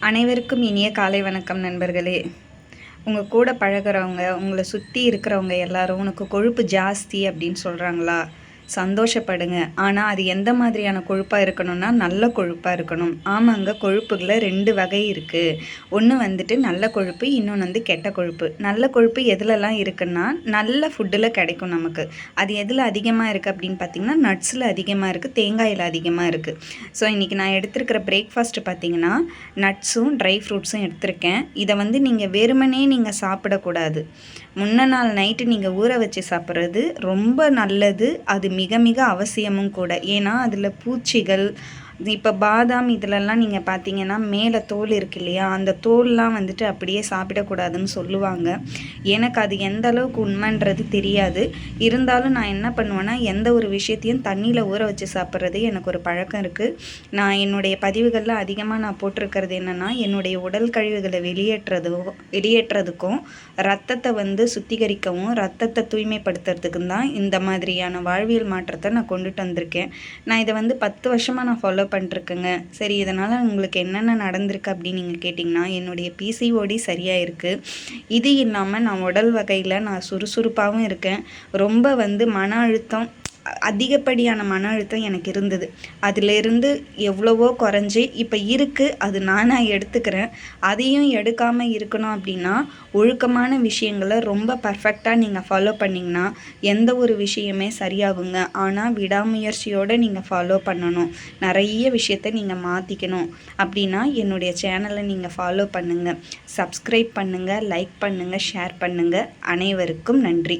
அனைவருக்கும் இனிய காலை வணக்கம் நண்பர்களே. உங்கள் கூட பழகுறவங்க உங்களை சுற்றி இருக்கிறவங்க எல்லாரும் உனக்கு கொழுப்பு ஜாஸ்தி அப்படின்னு சொல்கிறாங்களா சந்தோஷப்படுங்க. ஆனால் அது எந்த மாதிரியான கொழுப்பாக இருக்கணும்னா நல்ல கொழுப்பாக இருக்கணும். ஆமாங்க கொழுப்புகளை ரெண்டு வகை இருக்குது ஒன்று வந்துட்டு நல்ல கொழுப்பு இன்னொன்று வந்து கெட்ட கொழுப்பு. நல்ல கொழுப்பு எதுலலாம் இருக்குன்னா நல்ல ஃபுட்டில் கிடைக்கும் நமக்கு. அது எதில் அதிகமாக இருக்குது அப்படின்னு பார்த்தீங்கன்னா நட்ஸில் அதிகமாக இருக்குது தேங்காயில் அதிகமாக இருக்குது ஸோ இன்றைக்கி நான் எடுத்திருக்கிற பிரேக்ஃபாஸ்ட்டு பார்த்திங்கன்னா நட்ஸும் ட்ரை ஃப்ரூட்ஸும் எடுத்திருக்கேன். இதை வந்து நீங்கள் வெறுமனே நீங்கள் சாப்பிடக்கூடாது. முன்ன நாள் நைட்டு நீங்கள் ஊற வச்சு சாப்பிட்றது ரொம்ப நல்லது. அது மிக மிக அவசியமும் கூட. ஏன்னா அதில் பூச்சிகள் இப்போ பாதாம் இதிலெல்லாம் நீங்கள் பார்த்தீங்கன்னா மேலே தோல் இருக்கு இல்லையா? அந்த தோல்லாம் வந்துட்டு அப்படியே சாப்பிடக்கூடாதுன்னு சொல்லுவாங்க. எனக்கு அது எந்த அளவுக்கு உண்மைன்றது தெரியாது. இருந்தாலும் நான் என்ன பண்ணுவேன்னா எந்த ஒரு விஷயத்தையும் தண்ணியில் ஊற வச்சு சாப்பிட்றது எனக்கு ஒரு பழக்கம் இருக்குது நான் என்னுடைய பதிவுகளில் அதிகமாக நான் போட்டிருக்கிறது என்னென்னா என்னுடைய உடல் கழிவுகளை வெளியேற்றதும் வெளியேற்றதுக்கும் ரத்தத்தை வந்து சுத்திகரிக்கவும் ரத்தத்தை தூய்மைப்படுத்துறதுக்கும் தான் இந்த மாதிரியான வாழ்வியல் மாற்றத்தை நான் கொண்டுட்டு வந்திருக்கேன். நான் இதை வந்து பத்து வருஷமாக நான் ஃபாலோ பண்ணிருக்குங்க சரி இதனால் உங்களுக்கு என்னென்ன நடந்திருக்கு அப்படின்னு நீங்கள் கேட்டிங்கன்னா என்னுடைய பிசிஓடி சரியாக இருக்குது இது இல்லாமல் நான் உடல் வகையில் நான் சுறுசுறுப்பாகவும் இருக்கேன். ரொம்ப வந்து மன அழுத்தம் அதிகப்படியான மன அழுத்தம் எனக்கு இருந்தது. அதிலிருந்து எவ்வளவோ குறைஞ்சி இப்போ இருக்குது அது நானாக எடுத்துக்கிறேன். அதையும் எடுக்காமல் இருக்கணும் அப்படின்னா ஒழுக்கமான விஷயங்களை ரொம்ப பர்ஃபெக்டாக நீங்கள் ஃபாலோ பண்ணிங்கன்னா எந்த ஒரு விஷயமே சரியாகுங்க. ஆனால் விடாமுயற்சியோடு நீங்கள் ஃபாலோ பண்ணணும். நிறைய விஷயத்த நீங்கள் மாற்றிக்கணும் அப்படின்னா என்னுடைய சேனலை நீங்கள் ஃபாலோ பண்ணுங்கள் சப்ஸ்கிரைப் பண்ணுங்கள் லைக் பண்ணுங்கள் ஷேர் பண்ணுங்கள் அனைவருக்கும் நன்றி.